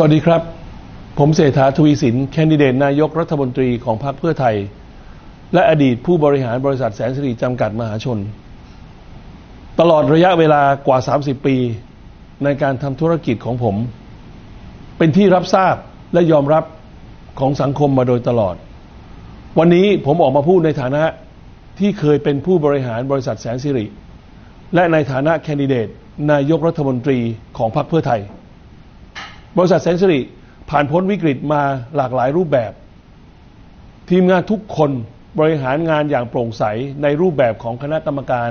สวัสดีครับ ผมเศรษฐาทวีสิน แคนดิเดตนายกรัฐมนตรีของพรรคเพื่อไทย และอดีตผู้บริหารบริษัทแสนสิริจำกัดมหาชน ตลอดระยะเวลากว่า 30 ปี ในการทำธุรกิจของผม เป็นที่รับทราบและยอมรับของสังคมมาโดยตลอด วันนี้ผมออกมาพูดในฐานะที่เคยเป็นผู้บริหารบริษัทแสนสิริ และในฐานะแคนดิเดตนายกรัฐมนตรีของพรรคเพื่อไทย บริษัทแสนสิริผ่านพ้นวิกฤตมาหลากหลายรูปแบบ ทีมงานทุกคนบริหารงานอย่างโปร่งใสในรูปแบบของคณะกรรมการ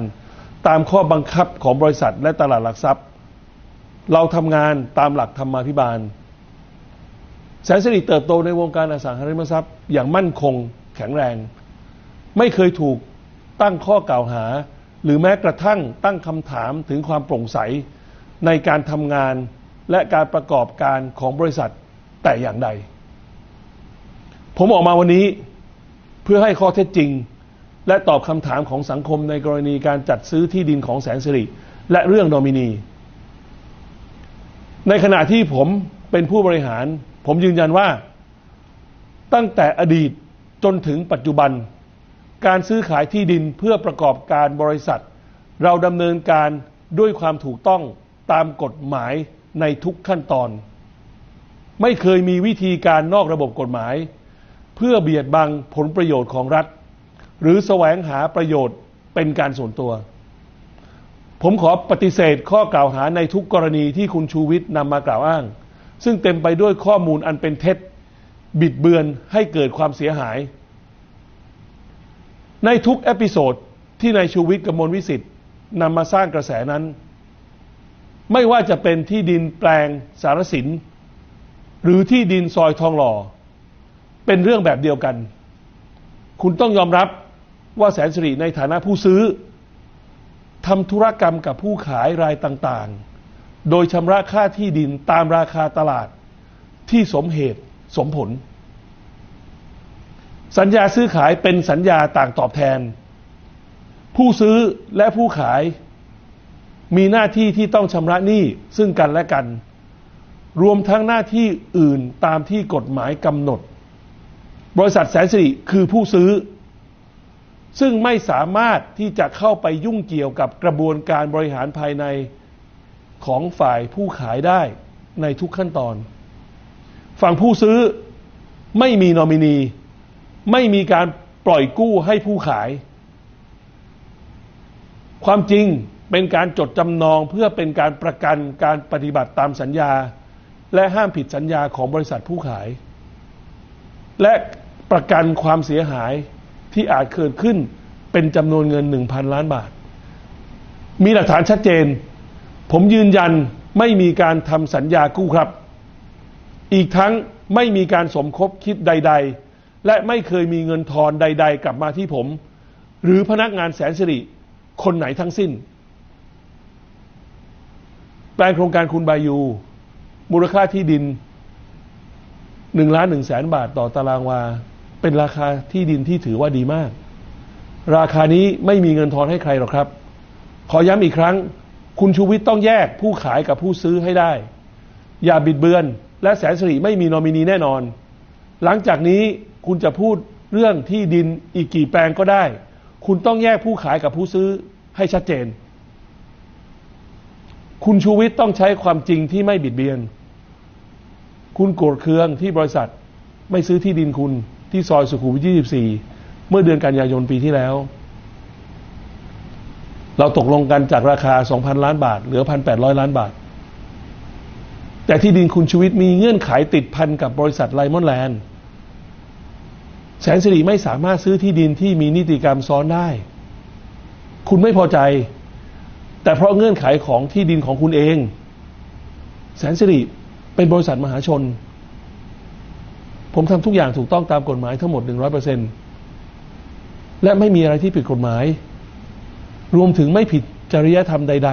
ตามข้อบังคับของบริษัทและตลาดหลักทรัพย์ เราทำงานตามหลักธรรมาภิบาล แสนสิริเติบโตในวงการอสังหาริมทรัพย์ อย่างมั่นคงแข็งแรง ไม่เคยถูกตั้งข้อกล่าวหา หรือแม้กระทั่งตั้งคำถามถึงความโปร่งใสในการทำงาน และการประกอบการของบริษัทแต่อย่างใด ผมออกมาวันนี้เพื่อให้ข้อเท็จจริง และตอบคำถามของสังคมในกรณีการจัดซื้อที่ดินของแสนสิริและเรื่องโดมินี ในขณะที่ผมเป็นผู้บริหาร ผมยืนยันว่า ตั้งแต่อดีตจนถึงปัจจุบัน การซื้อขายที่ดินเพื่อประกอบการบริษัท เราดำเนินการด้วยความถูกต้องตามกฎหมาย ในทุกขั้นตอน ไม่เคยมีวิธีการนอกระบบกฎหมาย เพื่อเบียดบังผลประโยชน์ของรัฐ หรือแสวงหาประโยชน์เป็นการส่วนตัว ผมขอปฏิเสธข้อกล่าวหาในทุกกรณีที่คุณชูวิทย์นำมากล่าวอ้าง ซึ่งเต็มไปด้วยข้อมูลอันเป็นเท็จ บิดเบือนให้เกิดความเสียหาย ในทุกเอพิโซดที่นายชูวิทย์กมลวิสิทธิ์นำมาสร้างกระแสนั้น ไม่ว่าจะเป็นที่ดินแปลงสารสิน หรือที่ดินซอยทองหล่อ เป็นเรื่องแบบเดียวกัน คุณต้องยอมรับว่าแสนสิริในฐานะผู้ซื้อทำธุรกรรมกับผู้ขายรายต่างๆ โดยชำระค่าที่ดินตามราคาตลาดที่สมเหตุสมผล สัญญาซื้อขายเป็นสัญญาต่างตอบแทน ผู้ซื้อและผู้ขาย มีหน้าที่ที่ต้องชำระหนี้ซึ่งกันและกัน รวมทั้งหน้าที่อื่นตามที่กฎหมายกำหนด บริษัทแสนสิริคือผู้ซื้อ ซึ่งไม่สามารถที่จะเข้าไปยุ่งเกี่ยวกับกระบวนการบริหารภายในของฝ่ายผู้ขายได้ในทุกขั้นตอน ฝั่งผู้ซื้อไม่มีนอมินี ไม่มีการปล่อยกู้ให้ผู้ขาย ความจริง เป็นการจดจำนองเพื่อเป็นการประกันการปฏิบัติตามสัญญา และห้ามผิดสัญญาของบริษัทผู้ขาย และประกันความเสียหายที่อาจเกิดขึ้นเป็นจำนวนเงิน 1,000 ล้านบาท มีหลักฐานชัดเจน ผมยืนยันไม่มีการทำสัญญากู้ครับ อีกทั้งไม่มีการสมคบคิดใด ๆ และไม่เคยมีเงินทอนใด ๆ กลับมาที่ผม หรือพนักงานแสนสิริคนไหนทั้งสิ้น แปลงโครงการคุณบายู มูลค่าที่ดิน1ล้าน1แสนบาทต่อตารางวา เป็นราคาที่ดินที่ถือว่าดีมาก ราคานี้ไม่มีเงินทอนให้ใครหรอกครับ ขอย้ำอีกครั้ง คุณชูวิทย์ต้องแยกผู้ขายกับผู้ซื้อให้ได้ อย่าบิดเบือน และแสนสิริไม่มีนอมินีแน่นอน หลังจากนี้คุณจะพูดเรื่องที่ดินอีกกี่แปลงก็ได้ คุณต้องแยกผู้ขายกับผู้ซื้อให้ชัดเจน คุณชูวิทย์ต้องใช้ความจริงที่ไม่บิดเบียน คุณโกรธเคืองที่บริษัทไม่ซื้อที่ดินคุณที่ซอยสุขุมวิท 24 เมื่อเดือนกันยายนปีที่แล้ว เราตกลงกันจากราคา 2,000 ล้านบาท เหลือ 1,800 ล้านบาท แต่ที่ดินคุณชูวิทย์มีเงื่อนไขติดพันกับบริษัทไลมอนแลนด์แสนสิริไม่สามารถซื้อที่ดินที่มีนิติกรรมซ้อนได้ คุณไม่พอใจ แต่เพราะเงื่อนไขของที่ดินของคุณเอง แสนสิริเป็นบริษัทมหาชน ผมทำทุกอย่างถูกต้องตามกฎหมายทั้งหมด 100%และไม่มีอะไรที่ผิดกฎหมาย รวมถึงไม่ผิดจริยธรรมใด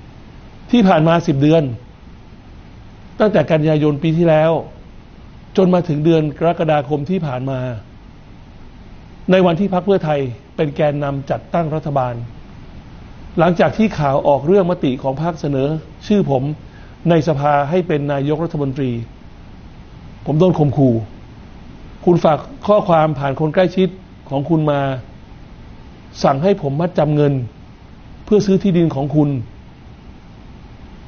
ๆ ที่ผ่านมา10เดือน ตั้งแต่กันยายนปีที่แล้ว จนมาถึงเดือนกรกฎาคมที่ผ่านมา ในวันที่พรรคเพื่อไทยเป็นแกนนำจัดตั้งรัฐบาล หลังจากที่ข่าวออกเรื่องมติของพรรคเสนอ ชื่อผมในสภาให้เป็นนายกรัฐมนตรี ผมโดนข่มขู่ คุณฝากข้อความผ่านคนใกล้ชิดของคุณมา สั่งให้ผมมัดจำเงิน เพื่อซื้อที่ดินของคุณ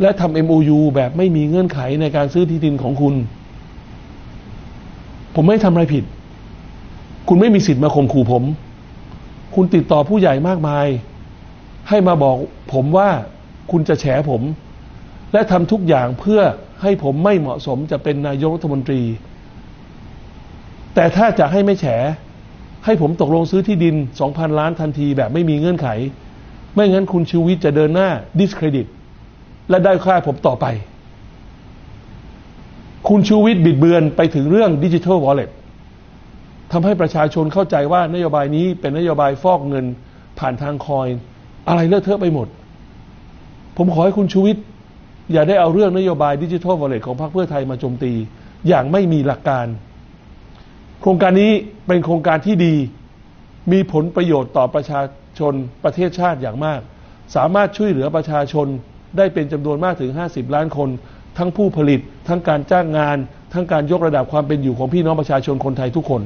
และทำ MOU แบบไม่มีเงื่อนไขในการซื้อที่ดินของคุณ ผมไม่ทำอะไรผิด คุณไม่มีสิทธิ์มาข่มขู่ผม คุณติดต่อผู้ใหญ่มากมาย ให้มาบอกผมว่าคุณจะแฉผม และทำทุกอย่างเพื่อให้ผมไม่เหมาะสมจะเป็นนายกรัฐมนตรี แต่ถ้าจะให้ไม่แฉ ให้ผมตกลงซื้อที่ดิน 2,000 ล้านทันทีแบบไม่มีเงื่อนไข ไม่งั้นคุณชูวิทย์จะเดินหน้า discredit และได้ค่าผมต่อไป คุณชูวิทย์บิดเบือนไปถึงเรื่องดิจิทัลวอลเล็ตทำให้ประชาชนเข้าใจว่านโยบายนี้เป็นนโยบายฟอกเงินผ่านทางคอยน์ อะไรเลอะเทอะไปหมด ผมขอให้คุณชูวิทย์อย่าได้เอาเรื่องนโยบายดิจิทัลวอลเล็ตของพรรคเพื่อไทยมาโจมตี อย่างไม่มีหลักการ โครงการนี้เป็นโครงการที่ดี มีผลประโยชน์ต่อประชาชนประเทศชาติอย่างมาก สามารถช่วยเหลือประชาชนได้เป็นจำนวนมากถึง 50 ล้านคน ทั้งผู้ผลิต ทั้งการจ้างงาน ทั้งการยกระดับความเป็นอยู่ของพี่น้องประชาชนคนไทยทุกคน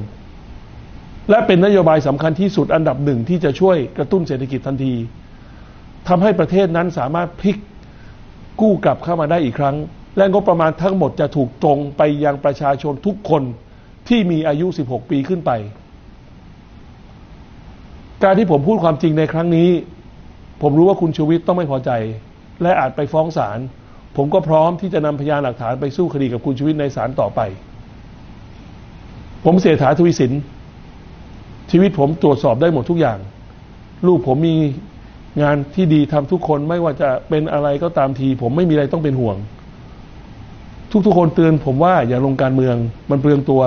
และเป็นนโยบายสำคัญที่สุดอันดับหนึ่งที่จะช่วยกระตุ้นเศรษฐกิจทันที ทำให้ประเทศนั้นสามารถพลิกกู้กลับเข้ามาได้อีกครั้ง และงบประมาณทั้งหมดจะถูกตรงไปยังประชาชนทุกคนที่มีอายุ 16 ปีขึ้นไป การที่ผมพูดความจริงในครั้งนี้ ผมรู้ว่าคุณชูวิทย์ต้องไม่พอใจ และอาจไปฟ้องศาลผมก็พร้อมที่จะนำพยานหลักฐานไปสู้คดีกับคุณชูวิทย์ในศาลต่อไป ผมเสียถาทวีสินชีวิตผมตรวจสอบได้หมดทุกอย่าง ลูกผมมี งานที่ดีทำทุกคนไม่ว่าจะเป็นอะไรก็ตามที ผมไม่มีอะไรต้องเป็นห่วง ทุกๆคนเตือนผมว่าอย่าลงการเมืองมันเปลืองตัว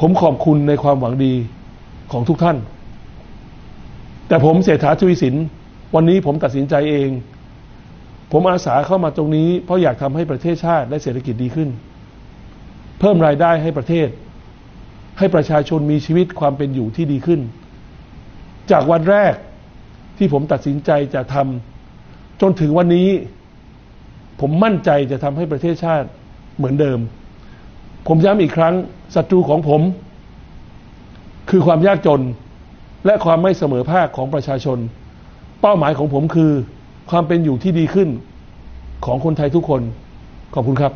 ผมขอบคุณในความหวังดีของทุกท่าน แต่ผมเศรษฐาทวีสิน วันนี้ผมตัดสินใจเอง ผมอาสาเข้ามาตรงนี้ เพราะอยากทำให้ประเทศชาติและเศรษฐกิจดีขึ้น เพิ่มรายได้ให้ประเทศ ให้ประชาชนมีชีวิตความเป็นอยู่ที่ดีขึ้น จากวันแรก ที่ผมตัดสินใจจะทำจนถึงวันนี้ ผมมั่นใจจะทำให้ประเทศชาติเหมือนเดิม ผมย้ำอีกครั้งศัตรูของผม คือความยากจน และความไม่เสมอภาคของประชาชน เป้าหมายของผมคือ ความเป็นอยู่ที่ดีขึ้นของคนไทยทุกคน ขอบคุณครับ